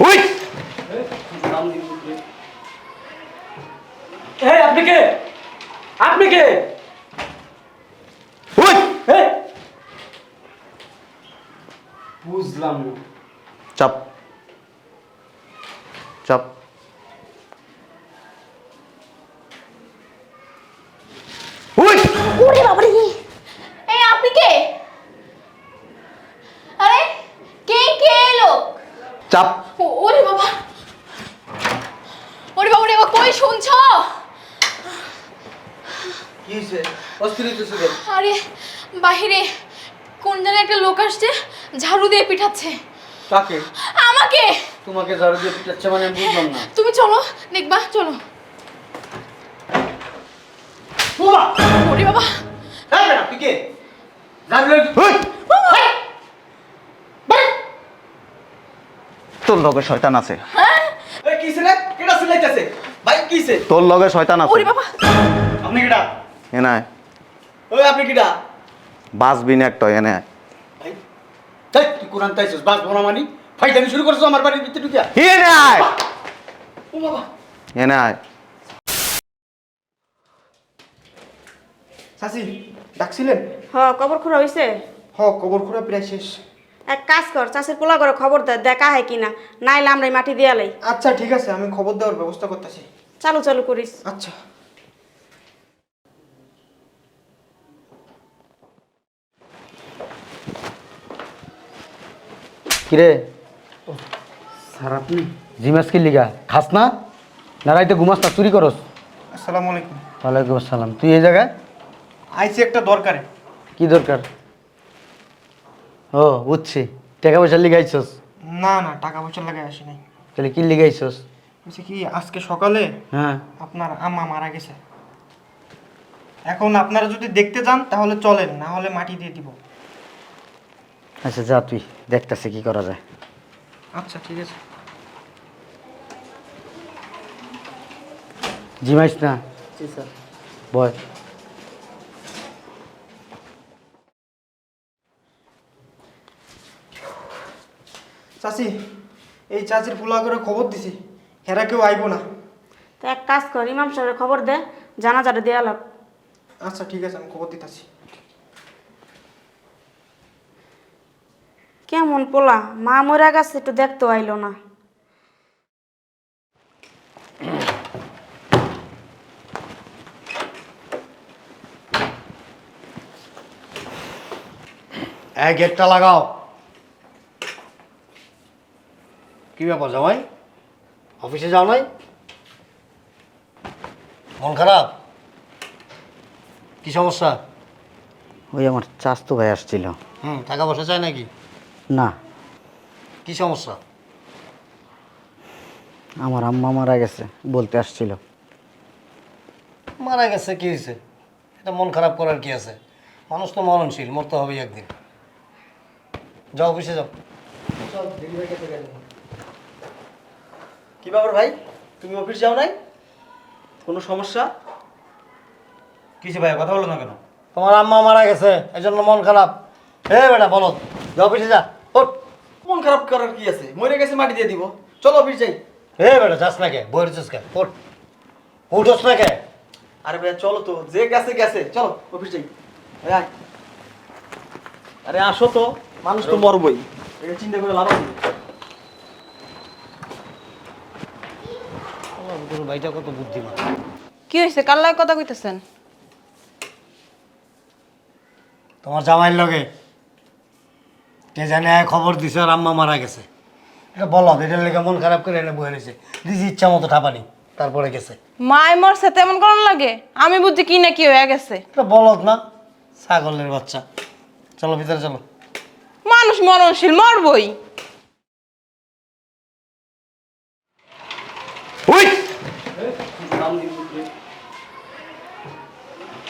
ওই এই আপনি কে আপনি কে ওই এই! বুঝলাম না চাপ চাপ ওই ওরে বাবারে এই আপনি কে আরে কে কে এলো চাপ ও- ওরে বাবা ওরে বাবা রে বাবা কই শুনছো কি অস্থির হইতেছে কেন? আরে বাহিরে কোন জায়গায় একটা লোক আসছে ঝাড়ু দিয়ে পিঠাচ্ছে। কাকে? আমাকে! তোমাকে ঝাড়ু দিয়ে পিটাচ্ছে মানে আমি বুঝলাম না। তুমি চলো দেখবা চলো। বাবা ওরে বাবা! হ্যাঁ বেটা তুই কে? ঝাড়ু তোর লগে শয়তান আছে। এই কি ছিলে? কেডা সিলাইতেছে ভাই কিছে তোর লগে শয়তান আছে। ওরে বাবা! আপনি কেডা? এ নাই ওই আপনি কেডা? বাঁচবি না একটা এনে আয়। ভাই তাই তুই কোরআন তাইছিস বাস বোনা মানি? ফাইটামি শুরু করছ আমার বাড়ির ভিতরে ঢুকিয়া? এনে আয়। ও বাবা। এনে আয়। চাচি ডাকছিলেন? হ কবর খুঁড়া হইছে? হ কবর খুঁড়া প্রায় শেষ। এক কাজ কর চাষের পোলা করে খবর দে দেখা হয় কিনা। নাইলে আমরা মাটি দিয়ে লাই। আচ্ছা ঠিক আছে আমি খবর দেওয়ার ব্যবস্থা করতেছি। চালু চালু করিস। আচ্ছা। কিরে? স্যার আপনি? জিমাস কি লিগা? খাস না? না রাইতে ঘুমাস না চুরি করস? আসসালামু আলাইকুম। ওয়ালাইকুম আসসালাম। তুই এই জায়গায়? আইছি একটা দরকারে। কি দরকার? ও বুঝছি। টাকা পয়সা লিগাইছস? না না টাকা পয়সা লাগাই আসি নাই। তাহলে কি লিগাইছস? বলছি কি আজকে সকালে হ্যাঁ। আপনার আম্মা মারা গেছে। এখন আপনারা যদি দেখতে যান তাহলে চলেন না হলে মাটি দিয়ে দিব। আচ্ছা যা তুই দেখতেছে কি করা যায়। আচ্ছা ঠিক আছে। জিমাইস না? জি স্যার। বয়। চাচি এই চাচির পোলা করে খবর দিছি। হেরা কেউ আইবো না। তো এক কাজ কর ইমাম সাহেবের খবর দে জানা যাটা দেয়া লাগ আচ্ছা ঠিক আছে আমি খবর দিতেছি। কেমন পোলা? মা মরা গেছে একটু দেখতে আইলো না। এক গেটটা লাগাও। কি ব্যাপার জামাই? অফিসে যাও নাই? মন খারাপ? কি সমস্যা? ওই আমার চাস্তো ভাই আসছিল। হুম টাকা পয়সা চাই নাকি? না। কি সমস্যা? আমার আম্মা মারা গেছে বলতে আসছিল। মারা গেছে কি হয়েছে? এটা মন খারাপ করার কি আছে? মানুষ তো মরণশীল মরতে হবে একদিন। যাও অফিসে যাও। কি ব্যাপার ভাই? তুমি অফিস যাও নাই? কোনো সমস্যা? কিছু ভাই কথা বলো না কেন? তোমার আম্মা মারা গেছে এই জন্য মন খারাপ। হে বেটা বলো। যা অফিসে যা ওঠ। মন খারাপ করার কি আছে? মরে গেছে মাটি দিয়ে দিব। চলো অফিস যাই। হে বেটা যাস না কে বইয়ের যাস কে? ওঠ। উঠোস না কে? আরে চলো তো যে গেছে গেছে। চলো অফিস যাই। আয়। আরে আসো তো মানুষ তো মরবই। এটা চিন্তা করে লাভ আছে। তোর ভাইটা কত বুদ্ধিমান। কি হয়েছে? কার লাগে কথা কইতেছেন? তোমার জামাইয়ের লগে। কে জানে খবর দিছে আর আম্মা মারা গেছে। এটা বলো এটার লেগে মন খারাপ করে এনে বয়ে রয়েছে। দিদি ইচ্ছা মতো ঠাপানি তারপরে গেছে। মায় মরছে তেমন করার লাগে? আমি বুঝছি কি না কি হয়ে গেছে। এটা বলত না ছাগলের বাচ্চা। চলো ভিতরে চলো। মানুষ মরণশীল মরবই। ওই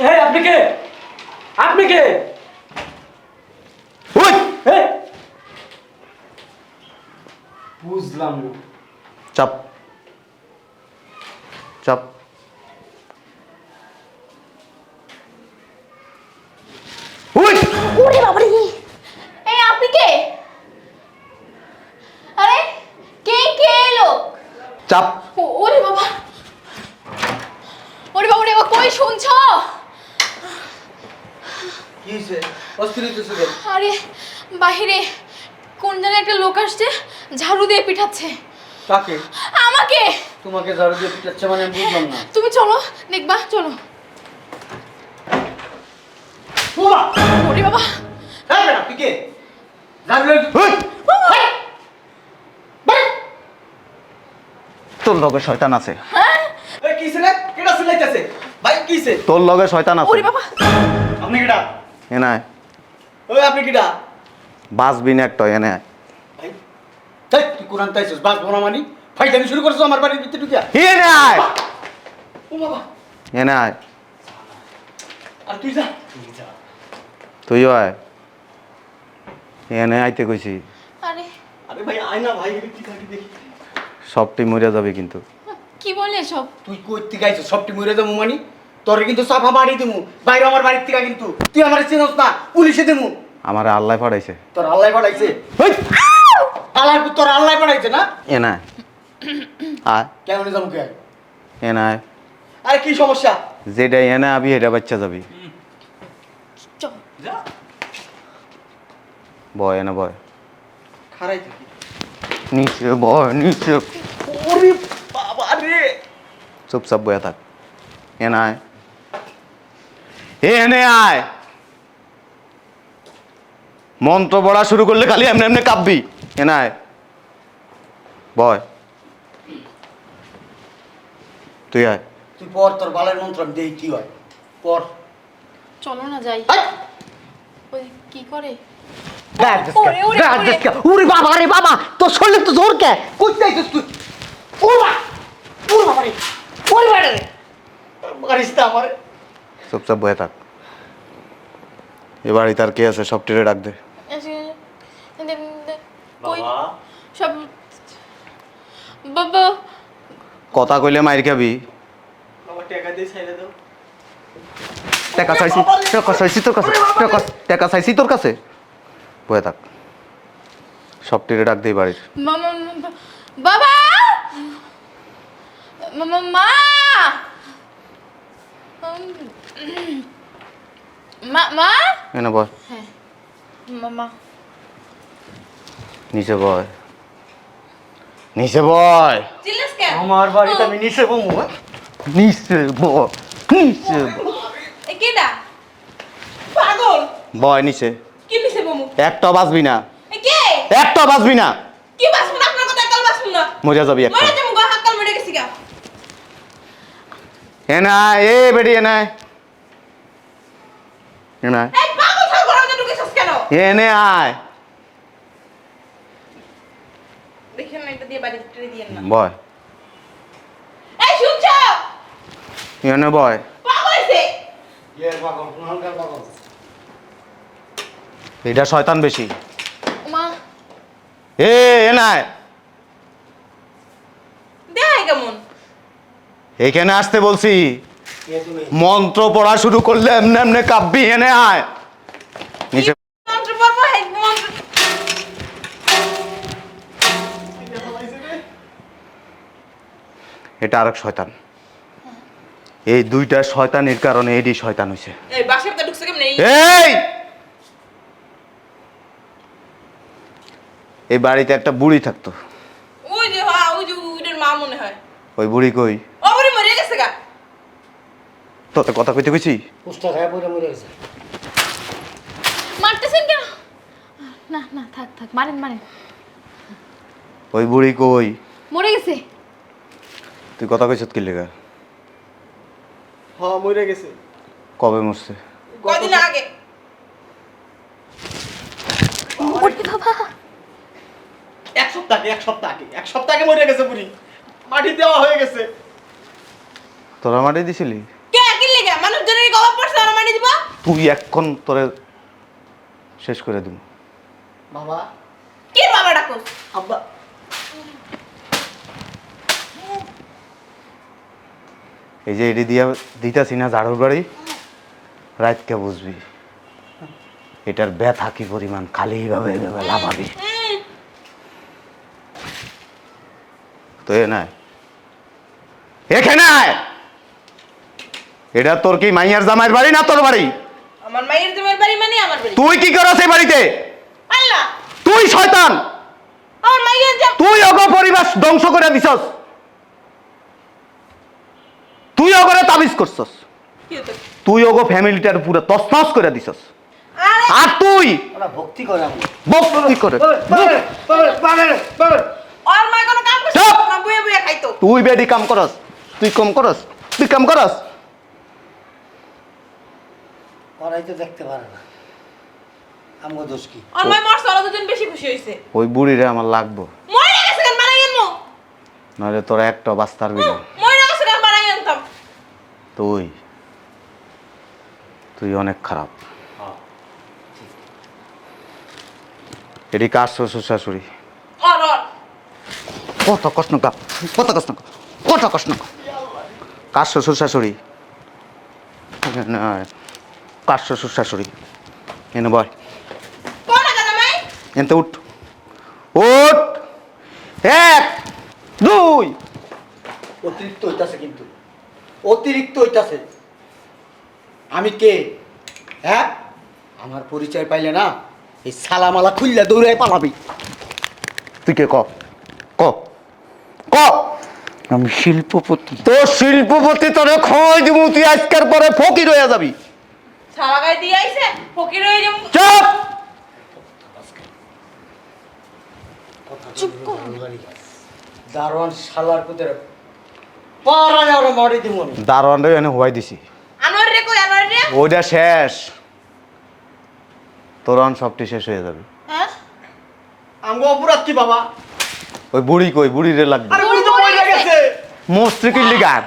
এই আপনি কে? আপনি কে? ওই এই! বুঝলাম না চাপ চাপ এই আপনি কে আরে কে কে চাপ ও- ওরে বাবা ওরে বাবা ওরে বাবা কই শুনছো কি হয়েছে অস্থির হইতেছে কেন? আরে বাহিরে কোন যেন একটা লোক আসছে ঝাড়ু দিয়ে পিঠাচ্ছে। কাকে? আমাকে! তোমাকে ঝাড়ু দিয়ে পিটাচ্ছে মানে আমি বুঝলাম না। তুমি চলো দেখবা চলো। বাবা ওরে বাবা! হ্যাঁ বেটা তুই কে? ঝাড়ু দিয়ে- হুই! তোর লগে শয়তান আছে। এই কিসে রে কেডা সিলাইতেছে? ভাই কিসে তোর লগে শয়তান আছে। ওরে বাবা! আপনি কেডা? এনে আয় ওই আপনি কেডা? বাঁচবি না একটা এনে। তাই তুই কোরআন তাইছিস? বাস মানি? ফাইটানি শুরু করেছ আমার বাড়ির ভিতরে ঢুকিয়া? এনে আয় ও বাবা! এনে আয় আর তুই যা। তুই তুইও আয়। এনে আইতে কইছি। আরে। আরে ভাই আয় না ভাই কি থাকি দেখি সবটি মরে যাবে কিন্তু। কি বলে সব? তুই কই থেকে আইছিস? সবটি মরে যাব মানি? তোর কিন্তু সাফা বাড়ি দিমু। বাইরে আমার বাড়ির থেকে কিন্তু। তুই আমার চিনস না পুলিশে দিমু। আমার আল্লাহ পাঠাইছে। তোর আল্লাহ পাঠাইছে? হেই! আল্লাহ তোর আল্লাহ পাঠাইছে না? এনে আয়। আয় কেমন যাব কে এনে আয় আরে কি সমস্যা? যেটা এনে আবি এটা বাচ্চা যাবি। বয় এনে বয়। খারাই থাকি। নিচে বয় নিচে। ওরে বাবা রে! চুপচাপ বয়ে থাক। এনে আয় এনে আয়। মন্ত্র পড়া শুরু করলে খালি এমনি এমনি কাঁপবি। এনে আয় বয়। তুই আয়। তুই পর তোর বালের মন্ত্র আমি দেখি কি হয়? পর চলো না যাই। ওই কি করে? গায়ের দেশকে, ওরে, ওরে, ওরে। বাবা রে বাবা তোর শরীরে তো জোর কে? কই যাইছিস তুই? ওরা ওরে বাবা রে। ওরে বাবা রে। মারিস না আমারে। চুপচাপ বয়ে থাক। এ বাড়িতে আর কে আছে? সব টেরে ডাক দে- কই সব বাবা। কথা কইলে মাইর খাবি। বাবা টাকা দিয়ে ছেড়ে দাও। টাকা চাইছি টাকা চাইছি তোর কাছে টাকা টাকা চাইছি তোর কাছে। বয়ে থাক। সব টেরে ডাক বাড়ির। মামা বাবা। মামা মা। মা মা। এনে বয়। হ্যাঁ মামা। নিচে বয় নিচে বয় আমার বাড়িতে আমি নিচে বমু হ্যাঁ? নিচে বয় নিচে কেডা পাগল। বয় নিচে কি নিছে মামু একটা বাঁচবি না। এ কে? একটা বাঁচবি না। কি বাসুন আপনার কথা কাল বাসুন না। মজা যাবি একটা। মরে যাব গা হাক্কাল মরে গেছি গা। এনে এ বেটি এনে এনে এই পাগল সব ঘরে ঢুকেছিস কেন? এনে আয় দেখেন না এটা দিয়ে বাড়ি টেনে দিয়েন না বয় এই শুনছো এনে বয় পাগল হইছে ইয়ে পাগল হালকা পাগল এটা শয়তান বেশি মা এ এনে আয় দেখাই কেমন এখানে আসতে বলছি। মন্ত্র পড়া শুরু করলে এমনি এমনি কাব্বি এনে আয়। নিচে এটা আরেক শয়তান। এই দুইটা শয়তানের কারণে এডি শয়তান হয়েছে এই বাসার ঢুকছে কেমন? এই! এই বাড়িতে একটা বুড়ি থাকতো। ওই যে হ্যাঁ ওই যে ওইটার মা মনে হয়। ওই বুড়ি কই? ও বুড়ি মরে গেছে গা। তোতে কথা কইতে কইছি? পুষ্টা খায় পড়ে মরে গেছে। মারতেছেন কেন? না না থাক থাক মারেন মারেন। ওই বুড়ি কই? মরে গেছে। তুই কথা কইছত কি লেগা? হ্যাঁ মরে গেছে। কবে মরছে? কদিন আগে? ওরে বাবা। এক সপ্তাহ আগে এক সপ্তাহ আগে। এক সপ্তাহ আগে মরে গেছে বুড়ি। মাটি দেওয়া হয়ে গেছে। তোরা মাটি দিছিলি? কে? কি লিগা? মানুষ জনের কবার পড়ছে? আর মারি দিবা? তুই এখন তোরে শেষ করে দিব। বাবা। কি বাবা ডাকো আব্বা। এই যে এটি দিয়া দিতাছি না ঝাড়ুর বাড়ি রাতকে বুঝবি এটার ব্যথা কি পরিমাণ খালি এইভাবে এইভাবে লাভাবি তো এ নাই। এখানে আয় এটা তোর কি মাইয়ার জামাইয়ের বাড়ি না তোর বাড়ি? আমার মায়ের জমির বাড়ি মানে আমার বাড়ি। তুই কি করস এই বাড়িতে? আল্লাহ! তুই শয়তান! আমার মাইয়ের জাম তুই অগ পরিবার ধ্বংস করে দিছস। তুই অগরে তাবিজ করছস। তুই অগ ফ্যামিলিটার পুরো তছনছ করে দিছস। আর! তুই? ভক্তি করে বক্তি করে। ওর মা কোনো কাম করছে? চুপ! না বুয়ে বুয়ে খাইতো। তুই বেডি কাম করস। তুই কম করস। তুই কাম করস। ওরাই তো দেখতে পারে না। আমগো দোষ কি? ওর মা মরছে দুজন বেশি খুশি হইছে। ওই বুড়িরে আমার লাগবো। মরে গেছে কেন? বানাই আনমু নাহলে তোরা একটা বাস্তার বিনা মরে গেছে কেন বানাই আনতাম তুই তুই অনেক খারাপ। এটি কার শ্বশুর শাশুড়ি? কত কষ্ট কত কষ্ট কত কষ্ট কর। শ্বশুর শাশুড়ি? কার শ্বশুর শাশুড়ি? এনে না এনতে উঠ। উঠ। এক, দুই। অতিরিক্ত হইতাছে কিন্তু। অতিরিক্ত হইতাছে। আমি কে? হ্যাঁ? আমার পরিচয় পাইলে না এই সালামালা খুললে দৌড়ায় পালাবি। তুই কে? ক। ক। ক। আমি শিল্পপতি। তোর শিল্পপতি তোরে খয় দিব তুই আজকের পরে ফকির হয়ে যাবি। দিয়ে আইছে? ফকির হয়ে যাব। চুপ! চুপ কর। দারোয়ান শালার কুদের পাড়ায় ওরা মারি দিব আমি। দারোয়ান এনে হওয়াই দিছি। আনোয়ার রে কই আনোয়ার রে ওইটা শেষ। তোর অন সবটি শেষ হয়ে যাবে। হ্যাঁ? আমগো অপরাধ কি বাবা। ওই বুড়ি কই বুড়ি রে লাগবে। আরে বুড়ি তো মরে গেছে। মস্ত্রী লিগার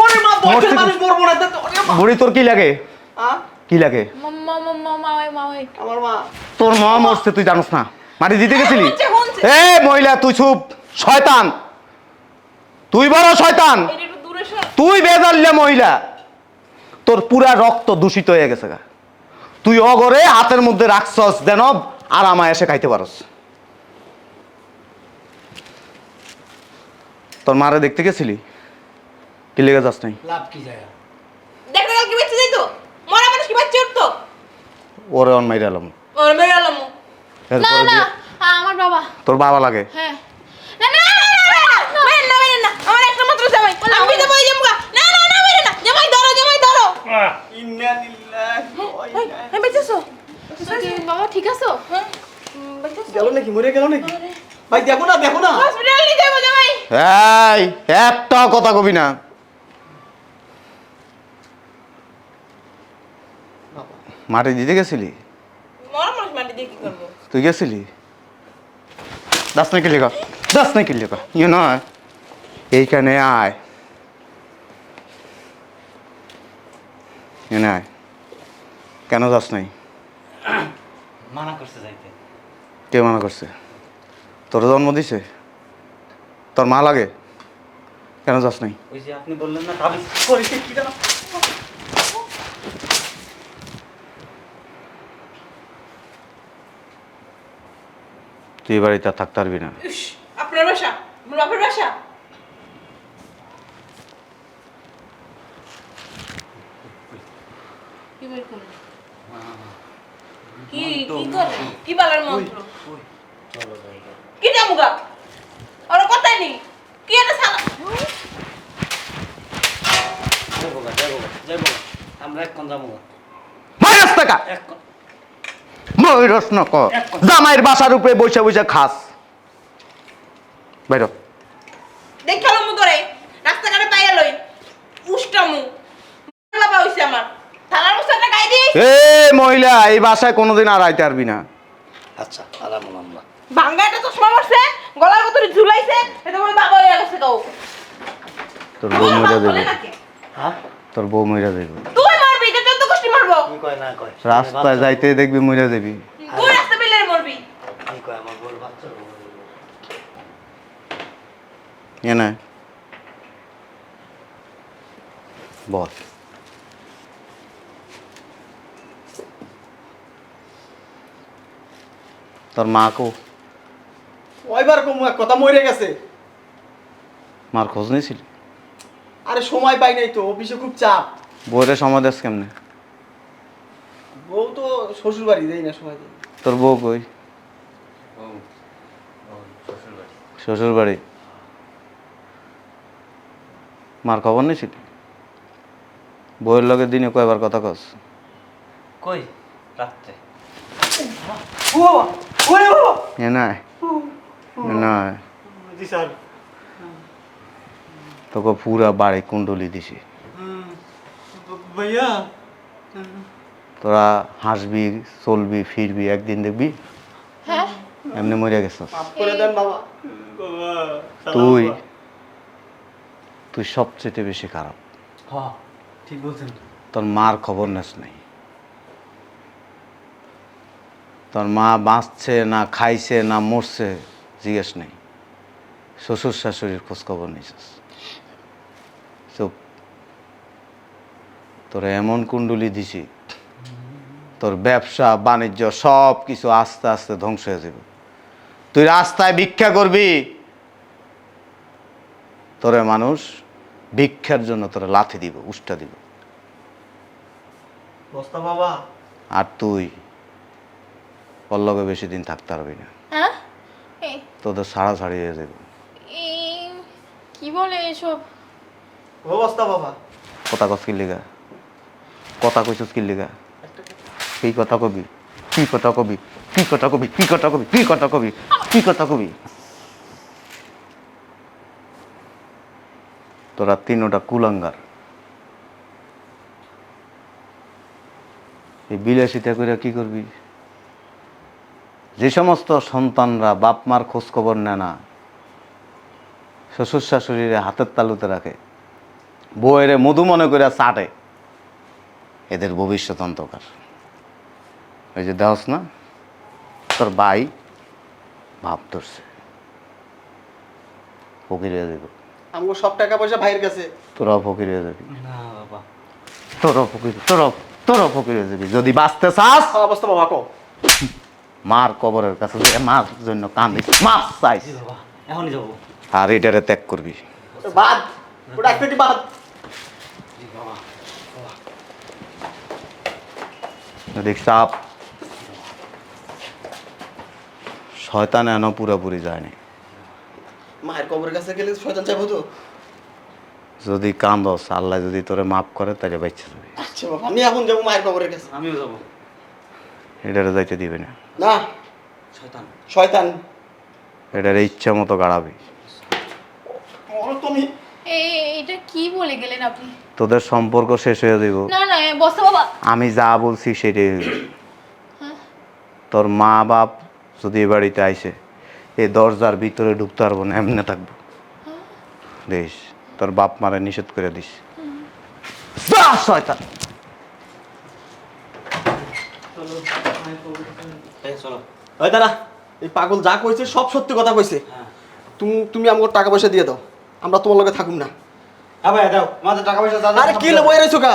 ওরে মা বয়সের মানুষ মরবো না তো ওরে মা। বুড়ি তোর কি লাগে? কি লাগে? আমার মা। তোর মা মরছে তুই জানিস না। মাটি দিতে গেছিলি। এ মহিলা তুই চুপ। শয়তান। তুই বড় শয়তান। এটা একটু দূরে তুই বেজাল্লা মহিলা তোর পুরা রক্ত দূষিত হয়ে গেছে গা। তুই অগরে হাতের মধ্যে রাখছস যেন আর আমায় এসে খাইতে পারস। তোর মারে দেখতে গেছিলি? কি লেগে যাস নাই? লাভ কি যায়? দেখতে গেল কি বাচ্চা যাইতো? মরা মানুষ কি বাচ্চা উঠতো? ওরে অন মাইরে এলাম। ওর আলাম না না আমার বাবা। তোর বাবা লাগে? হ্যাঁ। না না মেরেন না মেরেন না আমার একটা মাত্র জামাই আমি তো বই যাব না না না মেরেন না জামাই ধরো জামাই ধরো ইন্না লিল্লাহি ওয়া ইন্না এই বেঁচেছো বাবা ঠিক আছো হ্যাঁ গেল নাকি মরে গেল নাকি ভাই দেখো না দেখো না হসপিটাল নিয়ে যাব জামাই এই একটা কথা কবি না মাটি দিতে গেছিলি তুই গেছিলি দাস নাকি লেখা দাস নাকি লেখা ইয়ে নয় এইখানে আয় এনে আয় কেন যাস নাই? মানা করছে যাইতে। কে মানা করছে? তোর জন্ম দিছে? তোর মা লাগে? কেন যাস নাই? ওই যে আপনি বললেন না তাবিজ করেছে কি জানো? তুই বাড়িতে থাকতে পারবি না। আপনার বাসা? আমার বাপের বাসা? কি বের করলেন? কি কি করে কি বালার মন্ত্র? কি জামুগা ওর কথাই নেই। কি এটা সালা যাব গা যাব গা যাব আমরা এক্ষণ যাব গা। মাইরাস টাকা এক্ষণ ময়ূরস নক। জামাইয়ের বাসার উপরে বসে বসে খাস। বাইর দেখাল মু তোরে রাস্তাঘাটে পাইয়া লই উষ্টামু লাভা হইছে আমার থানার মুসাটা গাই দিই এ মহিলা এই বাসায় কোনোদিন আর আইতে পারবি না। আচ্ছা আমরা চশমা মারছে গলার ভিতরে ঝুলাইছে এটা বলে বাবা হয়ে গেছে কাউ তোর বউ মইরা দেবে হ্যাঁ? তোর বউ মইরা দেবে তুই মারবি এটা গোষ্ঠী মারবো। কি কয় না কয়? রাস্তায় যাইতে দেখবি মইরা দেবি তুই রাস্তা পেলে মরবি। কি কয় আমার বউর বাচ্চা এ না। বল। তোর মা কো। ওইবার কম এক কথা মরে গেছে। মার খোঁজ নিয়েছিলি? আরে সময় পাই নাই তো অফিসে খুব চাপ। বউরে সময় দেশ কেমনে? বউ তো শ্বশুর বাড়ি দেয় না সময় দেয় তোর বউ কই? শ্বশুর বাড়ি মার খবর নিয়েছিল? বউয়ের লগে দিনে কয়বার কথা কস? কই? রাত্রে। ও বাবা ওরে বাবা এ নাই এ নাই জি স্যার। তোকে পুরা বাড়ি কুণ্ডলি দিছি। ভাইয়া। তোরা হাসবি চলবি ফিরবি একদিন দেখবি। হ্যাঁ? এমনি মরে গেছস। মাফ করে দেন বাবা। তুই তুই সবচেয়ে বেশি খারাপ। ঠিক বলছেন। তোর মার খবর নেস নাই। তোর মা বাঁচছে না খাইছে না মরছে জিজ্ঞেস নেই। শ্বশুর শাশুড়ির খোঁজখবর নিছিস। চুপ তোর এমন কুণ্ডুলি দিছি তোর ব্যবসা বাণিজ্য সব কিছু আস্তে আস্তে ধ্বংস হয়ে যাবে। তুই রাস্তায় ভিক্ষা করবি তোরে মানুষ ভিক্ষার জন্য তোরা লাথি দিব উষ্টা দিব। বাবা। আর তুই? পল্লবে বেশি দিন থাকতে পারবি না। হ্যাঁ? এই তোদের সাড়া ছাড়িয়ে যাবে। এই কি বলে এসব? ও বস্তা বাবা। কথা কস কিল্লিগা কথা কইছস কিল্লিগা কি কথা কবি? কি কথা কবি? কি কথা কবি? কি কথা কবি? কি কথা কবি? কি কথা কবি? তোরা তিনোটা কুলাঙ্গার। এই বিলাসিতা করে কি করবি? যে সমস্ত সন্তানরা বাপ মার খোঁজ খবর নেয় না শ্বশুর শাশুড়িরে হাতের তালুতে রাখে বউয়েরে মধু মনে করে চাটে এদের ভবিষ্যৎ অন্ধকার। ওই যে দেহস না তোর ভাই ভাব ধরছে। ফকির হয়ে যাবি। আমগো সব টাকা পয়সা ভাইয়ের কাছে। তোরাও ফকির হয়ে যাবি। না বাবা। তোরাও ফকির তোরাও তোরাও ফকির হয়ে যাবি। যদি বাঁচতে চাস অবস্থা বাবা কো মার কবরের কাছে যে মার জন্য কান্দিস মাছ চাইস এখনই যাব আর এটারে ত্যাগ করবি। বাদ ওটা এক পেটি বাদ। দেখ সাপ। শয়তান এনো পুরোপুরি যায়নি। মায়ের কবরের কাছে গেলে শয়তান যাব তো? যদি কান্দস আল্লাহ যদি তোরে মাফ করে তাহলে বাচ্চা যাবে। আচ্ছা বাবা আমি এখন যাব মায়ের কবরের কাছে। আমিও যাব। এটারে যাইতে দিবে না। না। শয়তান। শয়তান। এটারে ইচ্ছা মতো গাড়াবি। তুমি। এটা কি বলে গেলেন আপনি? তোদের সম্পর্ক শেষ হয়ে যাব না না বস্তা বাবা। আমি যা বলছি সেটাই তোর মা বাপ যদি এ বাড়িতে আইসে এই দরজার ভিতরে ঢুকতে পারব না এমনি থাকব। দেশ তোর বাপ মারে নিষেধ করে দিস। শয়তান এই চলো। ওই দাঁড়া এই পাগল যা কইছে সব সত্যি কথা কইছে। হ্যাঁ। তুমি তুমি আমাকে টাকা পয়সা দিয়ে দাও। আমরা তোমার লগে থাকুম না। হ্যাঁ ভাইয়া দাও। আমাদের টাকা পয়সা দাদা আরে কি কা?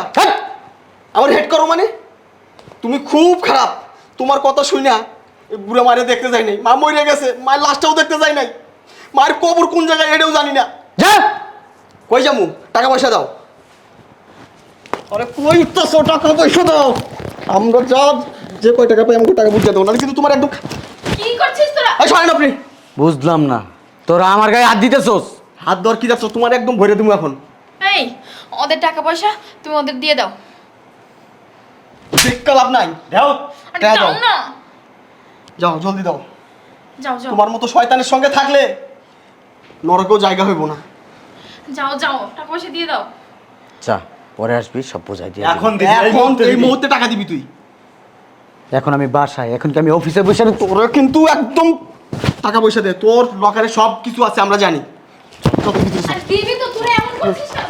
আমার হেড করো মানে? তুমি খুব খারাপ। তোমার কথা শুই না। এই বুড়া মারে দেখতে যাই নাই। মা মরে গেছে। মায়ের লাশটাও দেখতে যাই নাই। মায়ের কবর কোন জায়গায় এটাও জানি না। যা। কই যামু? টাকা পয়সা দাও। আরে কই উঠতেছো? টাকা পয়সা দাও। আমরা যা যে কয় টাকা পাই আমাকে টাকা বুঝিয়ে দাও না কিন্তু তোমার একদম কি করছিস তোরা? এই সরেন আপনি! বুঝলাম না। তোরা আমার গায়ে হাত দিতেছোস? হাত ধর কি যাচ্ছ? তোমার একদম ভরে দেবো এখন। এই ওদের টাকা পয়সা তুমি ওদের দিয়ে দাও। দেখতে লাভ নাই। দাও আরে টাকা দাও। না। যাও জলদি দাও। যাও যাও। তোমার মতো শয়তানের সঙ্গে থাকলে নরকেও জায়গা হইব না। যাও যাও টাকা পয়সা দিয়ে দাও। চা পরে আসবি সব বোঝাই দিয়ে দিবি, এখন এই মুহূর্তে টাকা দিবি তুই। এখন আমি বাসায় এখন কি আমি অফিসে বসে আছি? তোরা কিন্তু একদম টাকা পয়সা দে তোর লকারে সব কিছু আছে আমরা জানি। আর দিবি তো তোরা এমন করছিস না